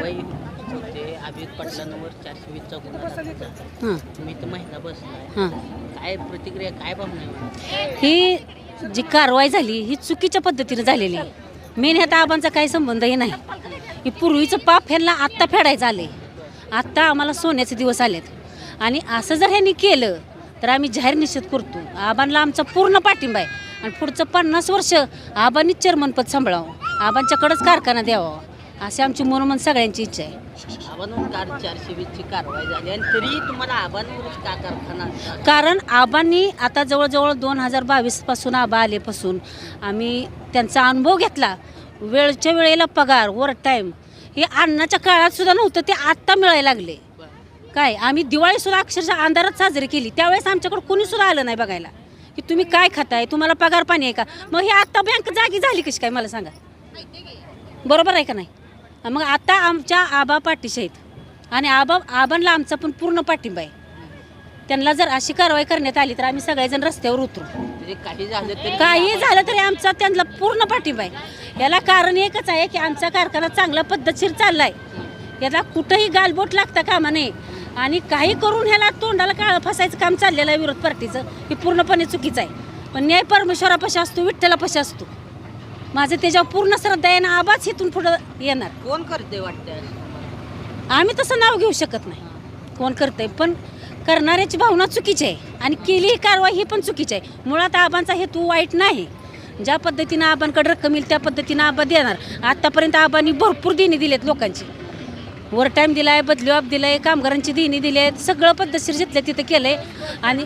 वडिलांवर चारशे वीसचा गुन्हा दाखल झाला. हां. मी तर महिला हां. काय प्रतिक्रिया काय भावना आहे? ही जी कारवाई झाली ही चुकीच्या पद्धतीने झालेली आहे. मेन ह्यात आबांचा काही संबंधही नाही. ही पूर्वीचं पाप ह्यांना आत्ता फेडायचं आले आत्ता आम्हाला सोन्याचे दिवस आलेत. आणि असं जर ह्यांनी केलं तर आम्ही जाहीर निषेध करतो. आबांना आमचा पूर्ण पाठिंबा आहे. आणि पुढचं पन्नास वर्ष आबांनीच चेअरमनपद सांभाळावं. आबांच्याकडंच कारखाना द्यावा. अशी आमची मनोमन सगळ्यांची इच्छा आहे. आबांवर कार चारशे वीसची कारवाई झाली आणि तरीही तुम्हाला आबांवरच का कारखाना कारण आबांनी आता जवळजवळ दोन हजार बावीसपासून आबा आलेपासून आम्ही त्यांचा अनुभव घेतला. वेळच्या वेळेला पगार ओव्हर टाईम हे अन्नाच्या काळात सुद्धा नव्हतं ते आत्ता मिळायला लागले. काय आम्ही दिवाळीसुद्धा अक्षरशः अंधारात साजरी केली. त्यावेळेस आमच्याकडे कोणी सुद्धा आलं नाही बघायला. की तुम्ही काय खाताय तुम्हाला पगार पाणी आहे का? मग ही आत्ता बँक जागी झाली कशी काय मला सांगा. बरोबर आहे का नाही? मग आता आमच्या आबा पाठीशी आहेत. आणि आबा आबांना आमचा पण पूर्ण पाठिंबा आहे. त्यांना जर अशी कारवाई करण्यात आली तर आम्ही सगळेजण रस्त्यावर उतरू. म्हणजे काही झालं तरी काही झालं तरी आमचा त्यांना पूर्ण पाठिंबा आहे. याला कारण एकच आहे की आमचा कारखाना चांगला पद्धतशीर चाललाय. याला कुठंही गालबोट लागता कामा नये. आणि काही करून ह्याला तोंडाला काळं फसायचं काम चाललेलं आहे विरोध पार्टीचं. हे पूर्णपणे चुकीचं आहे. पण न्याय परमेश्वरापाशी असतो विठ्ठलापाशी असतो. माझं त्याच्यावर पूर्ण श्रद्धा आहे ना आबाच इथून पुढं येणार. कोण करते वाटतं आम्ही तसं नाव घेऊ शकत नाही. कोण करतंय? पण करणाऱ्याची भावना चुकीची आहे आणि केली ही कारवाई ही पण चुकीची आहे. मुळात आबांचा हेतू वाईट नाही. ज्या पद्धतीनं आबांकडे रक्कम येईल त्या पद्धतीनं आबा देणार. आतापर्यंत आबांनी भरपूर देणी दिलेत लोकांची. ओव्हर टाईम दिलाय बदली ऑफ दिलाय कामगारांची देणी दिली आहेत सगळं पद्धतशीर जिथल्या तिथं केलंय. आणि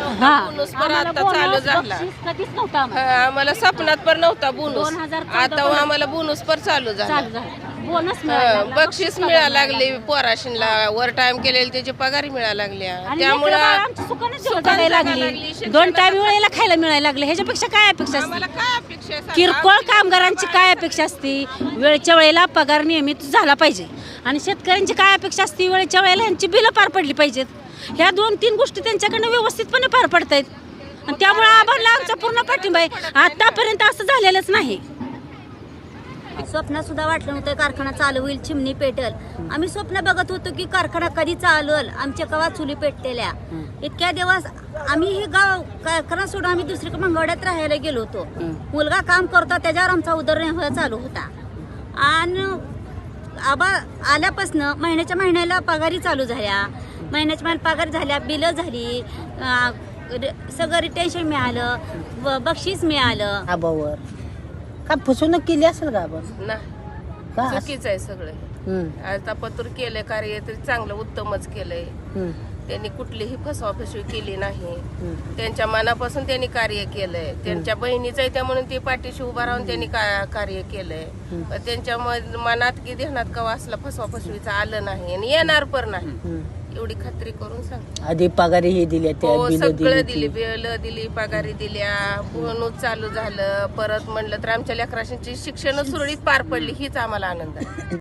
हा. बोनस पण आम्हाला आता चालू बोनस, झाला. बक्षीस कधीच नव्हतं आम्हाला. हा, आम्हाला स्वप्नात पण नव्हता बोनस. 2014 आता पण- आम्हाला बोनस पण चालू झाला. चालू झालं. बोनस हा, मिळायला लागला, बक्षीस मिळायला मिळायला लागले पोराशीनला वर टाइम केलेले त्याची पगारी मिळायला लागल्या आणि त्यामुळं लेकरं बाळं आमची सुखानं जीवन सुखानं जगायला जगायला लागली. लागली, शिक्षणाला दोन टाइम वेळेला खायला मिळायला लागले. ह्याच्यापेक्षा काय अपेक्षा आम्हाला असते काय अपेक्षा आहे सांगा? किरकोळ कामगारांची काय अपेक्षा असते? वेळच्या वेळेला पगार नियमित झाला पाहिजे. आणि शेतकऱ्यांची काय अपेक्षा असते? वेळच्या वेळेला यांची बिलं पार पडली पाहिजेत. ह्या दोन तीन गोष्टी त्यांच्याकडनं व्यवस्थितपणे पार पडत आहेत आणि त्यामुळे आभारला आमचा पूर्ण पाठिंबा आहे. आतापर्यंत असं झालेलंच नाही. स्वप्न सुद्धा वाटलं नव्हतं कारखाना चालू होईल चिमणी पेटल. आम्ही स्वप्न बघत होतो की कारखाना कधी चालवल आमच्या गावात चुली पेटलेल्या इतक्या दिवस आम्ही हे गाव कारखाना सोडून आम्ही दुसरीकडे मंगळवाड्यात राहायला गेलो होतो. मुलगा काम करतो त्याच्यावर आमचा उदरनिर्वाह चालू होता. आणि आबा आल्यापासनं महिन्याच्या महिन्याला पगारी चालू झाल्या. महिन्याच्या महिन्यात पगार झाल्या बिलं झाली सगळं रिटेन्शन मिळालं ब- बक्षीस मिळालं. आबावर. का फसवणूक केली असेल का आपण? नाही. का असं? चुकीचं आहे सगळं. हम्म, आता पत्र केलंय कार्य तरी चांगलं उत्तमच केलंय. हम्म, त्यांनी कुठलीही फसवाफसवी केली नाही. हम्म. त्यांच्या मनापासून त्यांनी कार्य केलंय. त्यांच्या बहिणीचं आहे त्या म्हणून ती पाठीशी उभा राहून त्यांनी का- कार्य केलंय. पण त्यांच्या म- मनात की ध्यानात का असला फसवाफसवीचं आलं नाही आणि येणार पण नाही. हम्म. एवढी खात्री करून सांग. आधी पगारी हे दिल्या त्या हो बिल सगळं दिली दिली बिल दिली पगारी दिल्या बोनस चालू झालं परत म्हणलं तर आमच्या लेकरांची शिक्षण सुरळीत पार पडली हीच आम्हाला आनंद आहे.